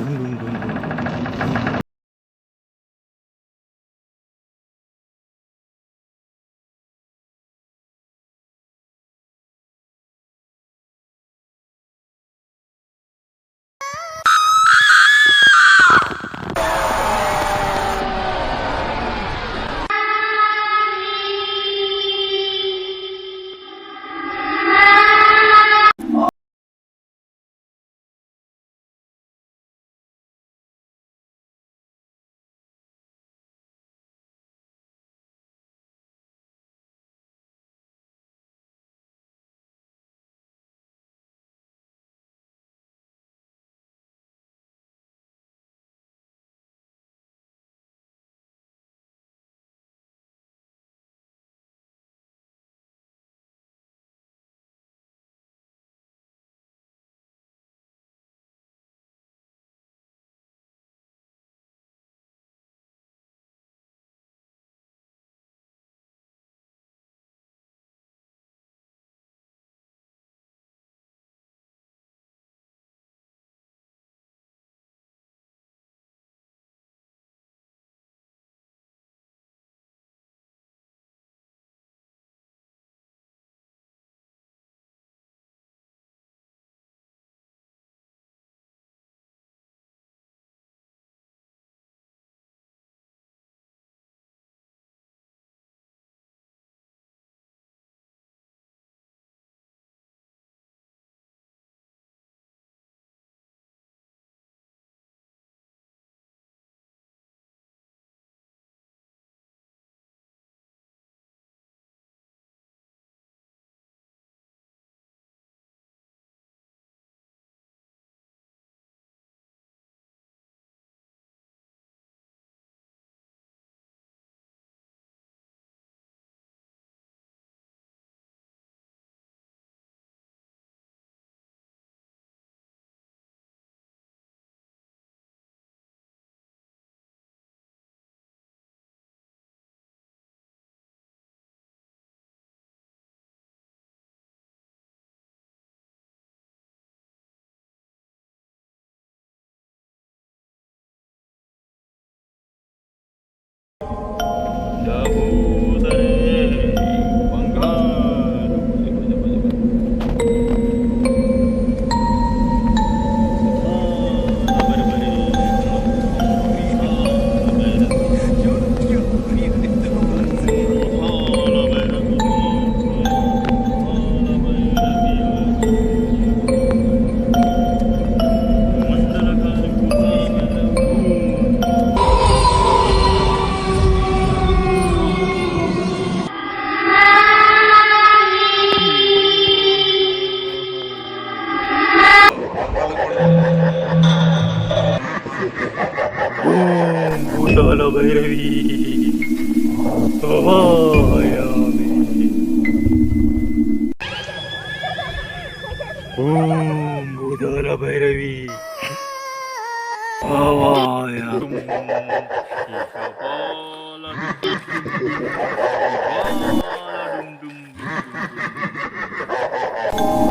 Going, going, going, Hawaii. À. Oh.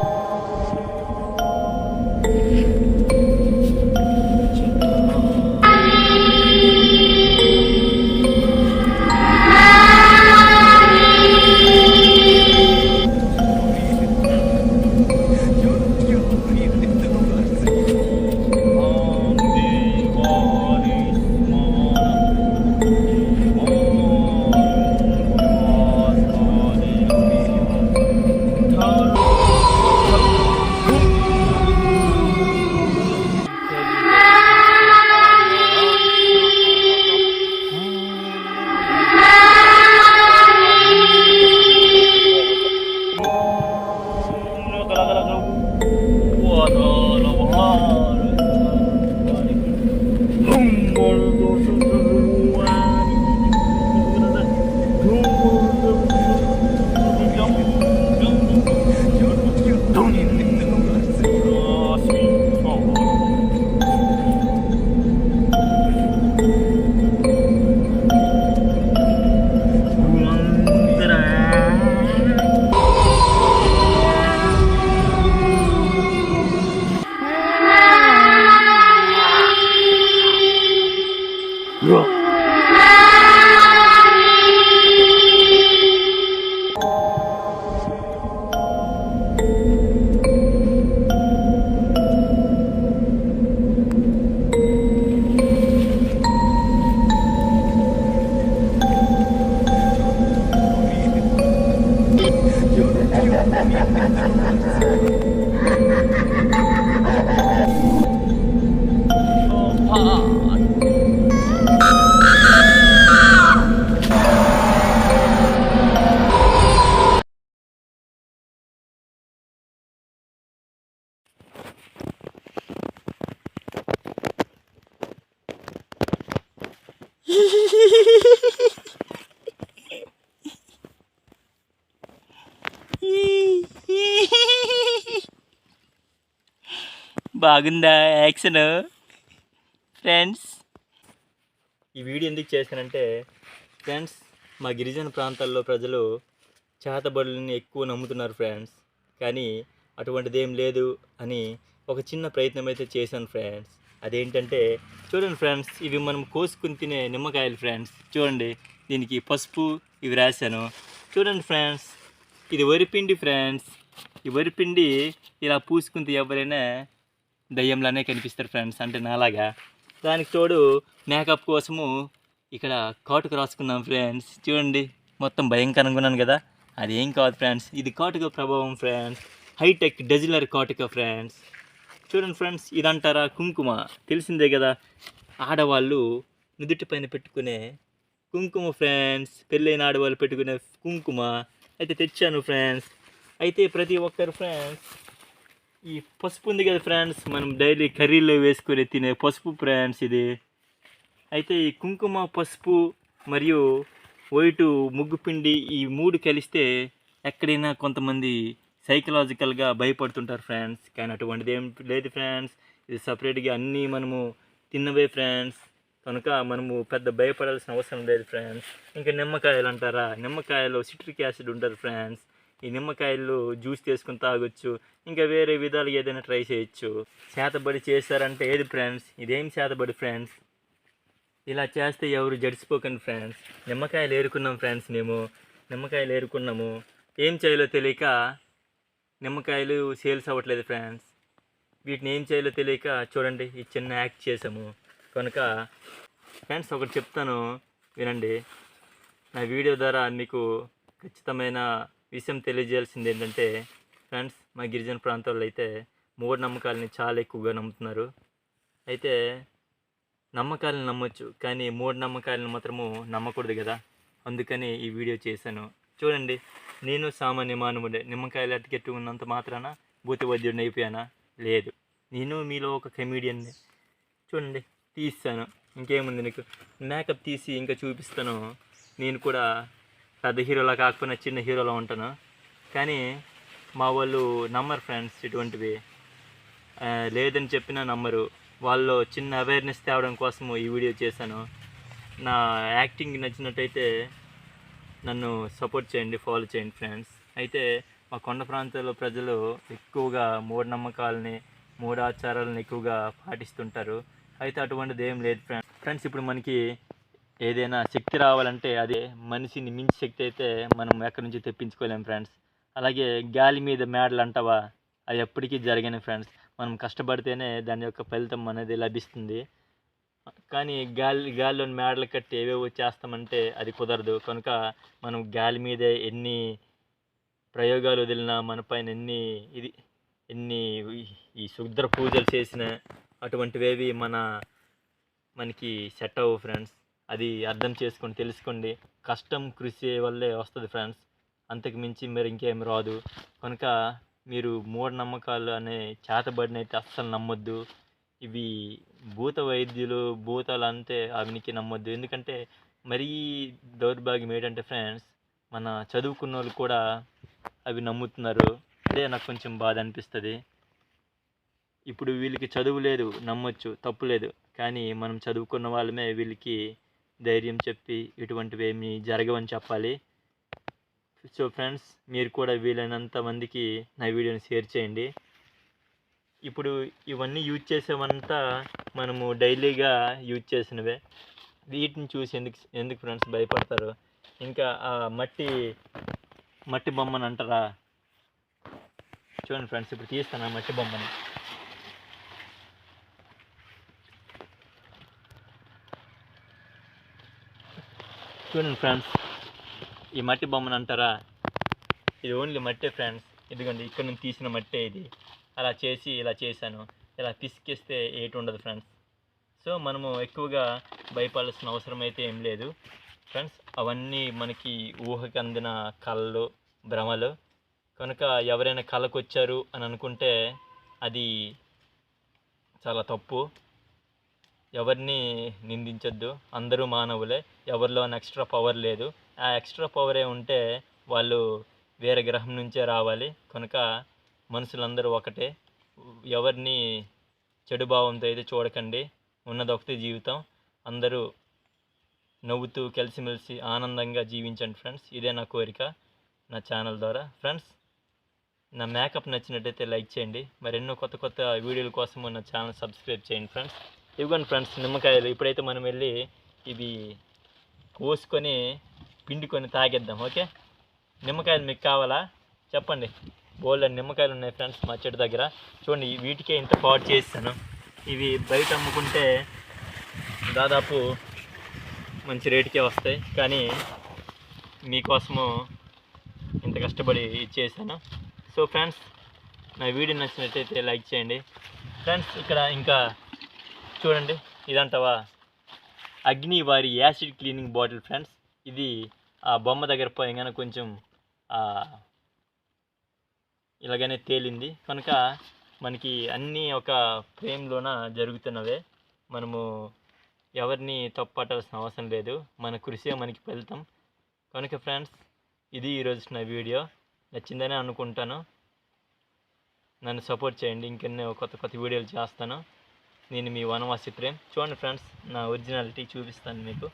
妈的！哈哈哈哈哈！不怕。బాగుందా action? Friends. ఈ video ఎందుకు చేశానంటే ఫ్రెండ్స్ మా గిరిజన ప్రాంతాల్లో ప్రజలు చేతబడులని ఎక్కువ నమ్ముతున్నారు ఫ్రెండ్స్. కానీ అటువంటిది ఏం లేదు అని ఒక చిన్న ప్రయత్నం అయితే చేశాను ఫ్రెండ్స్. అదేంటంటే చూడండి ఫ్రెండ్స్ ఇవి మనం కోసుకుని తినే నిమ్మకాయలు ఫ్రెండ్స్. చూడండి దీనికి పసుపు ఇవి రాశాను. చూడండి ఫ్రెండ్స్ ఇది వరిపిండి ఫ్రెండ్స్. ఈ వరిపిండి ఇలా పూసుకుంటే ఎవరైనా దయ్యంలానే కనిపిస్తారు ఫ్రెండ్స్ అంటే నాలాగా. దానికి తోడు మేకప్ కోసము ఇక్కడ కాటుకు రాసుకున్నాం ఫ్రెండ్స్. చూడండి మొత్తం భయంకరంగా ఉన్నాను కదా. అదేం కాదు ఫ్రెండ్స్ ఇది కాటుక ప్రభావం ఫ్రెండ్స్. హైటెక్ డెజిలర్ కాటుక ఫ్రెండ్స్. చూడండి ఫ్రెండ్స్ ఇదంటారా కుంకుమ. తెలిసిందే కదా ఆడవాళ్ళు నుదుటి పైన పెట్టుకునే కుంకుమ ఫ్రెండ్స్ పెళ్ళైన ఆడవాళ్ళు పెట్టుకునే కుంకుమ. అయితే తెచ్చాను ఫ్రెండ్స్. అయితే ప్రతి ఒక్కరు ఫ్రెండ్స్ ఈ పసుపు ఉంది కదా ఫ్రెండ్స్ మనం డైలీ కర్రీలో వేసుకొని తినే పసుపు ఫ్రెండ్స్ ఇది. అయితే ఈ కుంకుమ పసుపు మరియు వైటు ముగ్గు పిండి ఈ మూడు కలిస్తే ఎక్కడైనా కొంతమంది సైకలాజికల్గా భయపడుతుంటారు ఫ్రెండ్స్ కానీ అటువంటిది ఏం లేదు ఫ్రెండ్స్ ఇది సపరేట్గా అన్నీ మనము తిన్నవే ఫ్రెండ్స్ కనుక మనము పెద్ద భయపడాల్సిన అవసరం లేదు ఫ్రెండ్స్ ఇంకా నిమ్మకాయలు అంటారా? నిమ్మకాయలో సిట్రిక్ యాసిడ్ ఉంటుంది ఫ్రెండ్స్ ఈ నిమ్మకాయలు జ్యూస్ తీసుకుని తాగొచ్చు. ఇంకా వేరే విధాలుగా ఏదైనా ట్రై చేయొచ్చు. చేతబడి చేస్తారంటే ఏది ఫ్రెండ్స్ ఇదేం చేతబడి ఫ్రెండ్స్ ఇలా చేస్తే ఎవరు జడిసిపోకండి ఫ్రెండ్స్ నిమ్మకాయలు ఏరుకున్నాం ఫ్రెండ్స్ మేము. నిమ్మకాయలు ఏరుకున్నాము. ఏం చేయాలో తెలియక నిమ్మకాయలు సేల్స్ అవ్వట్లేదు ఫ్రెండ్స్. వీటిని ఏం చేయాలో తెలియక చూడండి ఈ చిన్న యాక్ట్ చేసాము కనుక ఫ్రెండ్స్ ఒకటి చెప్తాను వినండి. నా వీడియో ద్వారా మీకు ఖచ్చితమైన విషయం తెలియజేయాల్సింది ఏంటంటే ఫ్రెండ్స్ మా గిరిజన ప్రాంతాల్లో అయితే మూఢనమ్మకాలని చాలా ఎక్కువగా నమ్ముతున్నారు. అయితే నమ్మకాలను నమ్మొచ్చు కానీ మూఢనమ్మకాలను మాత్రము నమ్మకూడదు కదా. అందుకని ఈ వీడియో చేశాను. చూడండి నేను సామాన్య మానవుడే నిమ్మకాయలు అతికెట్టు ఉన్నంత మాత్రాన భూతి వైద్యుడిని అయిపోయానా? లేదు. నేను మీలో ఒక కమీడియన్ని చూడండి తీస్తాను. ఇంకేముంది నీకు? మేకప్ తీసి ఇంకా చూపిస్తాను. నేను కూడా పెద్ద హీరోలా కాకపోయినా చిన్న హీరోలా ఉంటాను. కానీ మా వాళ్ళు నమ్మరు ఫ్రెండ్స్ ఇటువంటివి. లేదని చెప్పినా నమ్మరు. వాళ్ళు చిన్న అవేర్నెస్ తేవడం కోసము ఈ వీడియో చేశాను. నా యాక్టింగ్ నచ్చినట్టయితే నన్ను సపోర్ట్ చేయండి ఫాలో చేయండి ఫ్రెండ్స్ అయితే మా కొండ ప్రాంతాల్లో ప్రజలు ఎక్కువగా మూఢనమ్మకాలని మూఢాచారాలను ఎక్కువగా పాటిస్తుంటారు. అయితే అటువంటిది ఏం లేదు ఫ్రెండ్స్ ఫ్రెండ్స్ ఇప్పుడు మనకి ఏదైనా శక్తి రావాలంటే అదే మనిషిని మించి శక్తి అయితే మనం ఎక్కడి నుంచి తెప్పించుకోలేం ఫ్రెండ్స్ అలాగే గాలి మీద మేడలు అంటావా? అది ఎప్పటికీ జరగని ఫ్రెండ్స్ మనం కష్టపడితేనే దాని యొక్క ఫలితం అనేది లభిస్తుంది. కానీ గాలి గాలిలోని మేడలు కట్టి ఏవేవో చేస్తామంటే అది కుదరదు. కనుక మనం గాలి మీదే ఎన్ని ప్రయోగాలు వదిలినా మన పైన ఎన్ని ఇది ఎన్ని ఈ- శుద్ర పూజలు చేసిన అటువంటివేవి మన మనకి సెట్ అవ్వు ఫ్రెండ్స్ అది అర్థం చేసుకొని తెలుసుకోండి. కష్టం కృషి వల్లే వస్తుంది ఫ్రెండ్స్ అంతకు మించి మీరు ఇంకేం రాదు. కనుక మీరు మూఢనమ్మకాలు అనే చేతబడినైతే అస్సలు నమ్మొద్దు. ఇవి భూత వైద్యులు భూతాలు అంతే అవినికి నమ్మొద్దు. ఎందుకంటే మరీ దౌర్భాగ్యం ఏంటంటే ఫ్రెండ్స్ మన చదువుకున్న వాళ్ళు కూడా అవి నమ్ముతున్నారు. అదే నాకు కొంచెం బాధ అనిపిస్తుంది. ఇప్పుడు వీళ్ళకి చదువు లేదు నమ్మొచ్చు తప్పు లేదు. కానీ మనం చదువుకున్న వాళ్ళమే వీళ్ళకి ధైర్యం చెప్పి ఇటువంటివి ఏమి జరగవని చెప్పాలి. సో ఫ్రెండ్స్ మీరు కూడా వీలైనంత మందికి నా వీడియోని షేర్ చేయండి. ఇప్పుడు ఇవన్నీ యూజ్ చేసేవంతా మనము డైలీగా యూజ్ చేసినవే. వీటిని చూసి ఎందుకు ఎందుకు ఫ్రెండ్స్ భయపడతారు? ఇంకా ఆ మట్టి మట్టి బొమ్మని అంటారా? చూడండి ఫ్రెండ్స్ ఇప్పుడు తీస్తాను ఆ మట్టి బొమ్మని. చూడండి ఫ్రెండ్స్ ఈ మట్టి బొమ్మను అంటారా? ఇది ఓన్లీ మట్టే ఫ్రెండ్స్ ఇదిగోండి ఇక్కడ నుంచి తీసిన మట్టే ఇది. అలా చేసి ఇలా చేశాను. ఇలా పిసికిస్తే ఏటి ఉండదు ఫ్రెండ్స్. సో మనము ఎక్కువగా భయపడాల్సిన అవసరం అయితే ఏం లేదు. ఫ్రెండ్స్ అవన్నీ మనకి ఊహకి అందిన కళలు భ్రమలు. కనుక ఎవరైనా కళకు వచ్చారు అని అనుకుంటే అది చాలా తప్పు. ఎవరిని నిందించొద్దు. అందరూ మానవులే. ఎవరిలో ఎక్స్ట్రా పవర్ లేదు. ఆ ఎక్స్ట్రా పవరే ఉంటే వాళ్ళు వేరే గ్రహం నుంచే రావాలి. కనుక మనుషులందరూ ఒకటే. ఎవరిని చెడు భావంతో అయితే చూడకండి. ఉన్నది ఒకటే జీవితం. అందరూ నవ్వుతూ కలిసిమెలిసి ఆనందంగా జీవించండి ఫ్రెండ్స్. ఇదే నా కోరిక నా ఛానల్ ద్వారా. ఫ్రెండ్స్ నా మేకప్ నచ్చినట్టయితే లైక్ చేయండి. మరెన్నో కొత్త కొత్త వీడియోల కోసం నా ఛానల్ సబ్స్క్రైబ్ చేయండి ఫ్రెండ్స్. ఇవ్వండి ఫ్రెండ్స్ నిమ్మకాయలు. ఇప్పుడైతే మనం వెళ్ళి ఇవి కోసుకొని పిండుకొని తాగేద్దాం. ఓకే? నిమ్మకాయలు మీకు కావాలా? చెప్పండి. బోల్డ్ నిమ్మకాయలు ఉన్నాయి ఫ్రెండ్స్ మా చెట్టు దగ్గర. చూడండి వీటికే ఇంత పాటు చేస్తాను. ఇవి బయట అమ్ముకుంటే దాదాపు మంచి రేటుకే వస్తాయి. కానీ మీకోసము ఇంత కష్టపడి ఇచ్చేసాను సో ఫ్రెండ్స్ నా వీడియో నచ్చినట్టయితే లైక్ చేయండి. ఫ్రెండ్స్ ఇక్కడ ఇంకా చూడండి ఇదంటవా? అగ్ని వారి యాసిడ్ క్లీనింగ్ బాటిల్ ఫ్రెండ్స్ ఇది ఆ బొమ్మ దగ్గర పోయంగానే కొంచెం ఇలాగనే తేలింది. కనుక మనకి అన్నీ ఒక ఫ్రేమ్లోన జరుగుతున్నవే. మనము ఎవరిని తప్పట్టాల్సిన అవసరం లేదు. మన కృషి మనకి ఫలితం. కనుక ఫ్రెండ్స్ ఇది ఈరోజు నా వీడియో. నచ్చిందని అనుకుంటాను. నన్ను సపోర్ట్ చేయండి. ఇంకెన్నో కొత్త కొత్త వీడియోలు చేస్తాను. నేను మీ వనవాసి ప్రేమ్. చూడండి ఫ్రెండ్స్ నా ఒరిజినాలిటీ చూపిస్తాను మీకు.